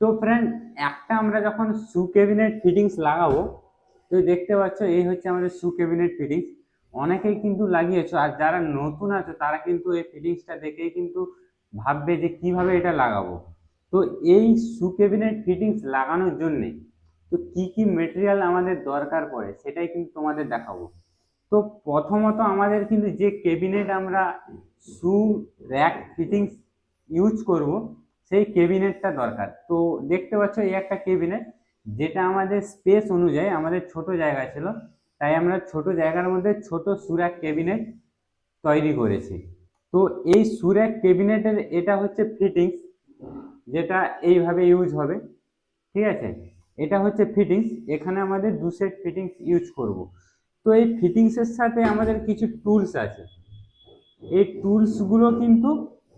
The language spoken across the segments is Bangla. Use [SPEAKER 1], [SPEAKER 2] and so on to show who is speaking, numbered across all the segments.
[SPEAKER 1] তো ফ্রেন্ড একটা আমরা যখন শু ক্যাবিনেট ফিটিংস লাগাবো, তো দেখতে পাচ্ছ এই হচ্ছে আমাদের শু ক্যাবিনেট ফিটিংস অনেকেই কিন্তু লাগিয়েছো, আর যারা নতুন আছে, তারা কিন্তু এই ফিটিংসটা দেখেই কিন্তু ভাববে যে কীভাবে এটা লাগাবো। তো এই শু ক্যাবিনেট ফিটিংস লাগানোর জন্যে, তো কি কি মেটেরিয়াল আমাদের দরকার পড়ে, সেটাই কিন্তু তোমাদের দেখাবো। তো প্রথমত আমাদের কিন্তু যে কেবিনেট আমরা শু র্যাক ফিটিংস ইউজ করব সেই কেবিনেটটা দরকার। তো দেখতে পাচ্ছ এই একটা কেবিনেট যেটা আমাদের স্পেস অনুযায়ী আমাদের ছোট জায়গা ছিল, তাই আমরা ছোট জায়গার মধ্যে ছোট সুরাক কেবিনেট তৈরি করেছি। তো এই সুরাক কেবিনেটের এটা হচ্ছে ফিটিংস যেটা এইভাবে ইউজ হবে, ঠিক আছে? এটা হচ্ছে ফিটিংস এখানে আমাদের দু সেট ফিটিংস ইউজ করব। তো এই ফিটিংসের সাথে আমাদের কিছু টুলস আছে। এই টুলসগুলো কিন্তু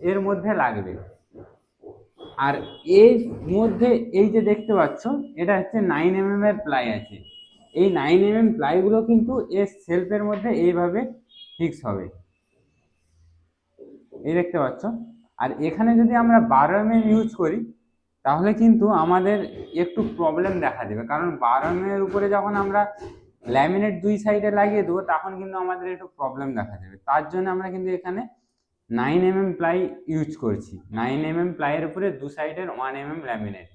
[SPEAKER 1] এর মধ্যে লাগবে। আর এর মধ্যে এই যে দেখতে পাচ্ছ, এটা হচ্ছে নাইন এম এর প্লাই আছে। এই নাইন এম এম প্লাইগুলো কিন্তু এর সেলফের মধ্যে এইভাবে ফিক্স হবে। এই দেখতে পাচ্ছ। আর এখানে যদি আমরা বারো এম এম ইউজ করি, তাহলে কিন্তু আমাদের একটু প্রবলেম দেখা দেবে। কারণ বারো এম এর উপরে যখন আমরা ল্যামিনেট দুই সাইডে লাগিয়ে দেবো, তখন কিন্তু আমাদের একটু প্রবলেম দেখা দেবে। তার জন্য আমরা কিন্তু এখানে nine M M ply use করছি। নাইন এম এম প্লাইয়ের উপরে দু সাইডের ওয়ান এম এম ল্যামিনেট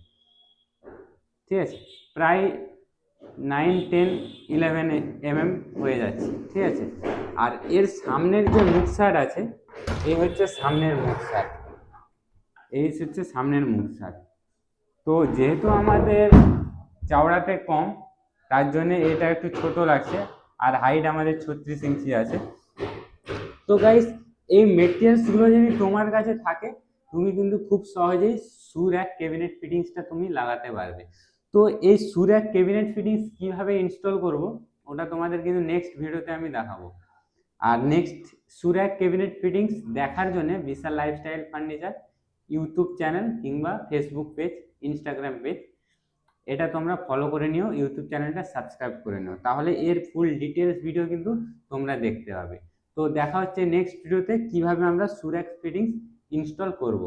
[SPEAKER 1] ঠিক আছে? প্রায় nine ten eleven M M হয়ে যাচ্ছে। ঠিক আছে? আর এর সামনের যে মুখ সাইড আছে, এই হচ্ছে সামনের মুখ সাইড এই হচ্ছে সামনের মুখ সাইড তো যেহেতু আমাদের চাওড়াতে কম, তার জন্য এটা একটু ছোট লাগছে। আর হাইট আমাদের ছত্রিশ ইঞ্চি আছে। তো গাইস এই মেটেরিয়ালসগুলো যদি তোমার কাছে থাকে, তুমি কিন্তু খুব সহজেই সুর এক ক্যাবিনেট ফিটিংসটা তুমি লাগাতে পারবে। তো এই সুর এক ক্যাবিনেট ফিটিংস কীভাবে ইনস্টল করব, ওটা তোমাদের কিন্তু নেক্সট ভিডিওতে আমি দেখাবো। আর নেক্সট সুর এক ক্যাবিনেট ফিটিংস দেখার জন্য Bishal lifestyle furniture YouTube channel কিংবা ফেসবুক পেজ ইনস্টাগ্রাম পেজ এটা তোমরা ফলো করে নিও ইউটিউব চ্যানেলটা সাবস্ক্রাইব করে নিও। তাহলে এর ফুল ডিটেলস ভিডিও কিন্তু তোমরা দেখতে পাবে। তো দেখা হচ্ছে নেক্সট ভিডিওতে কীভাবে আমরা সুরেক্স ফিটিংস ইনস্টল করব।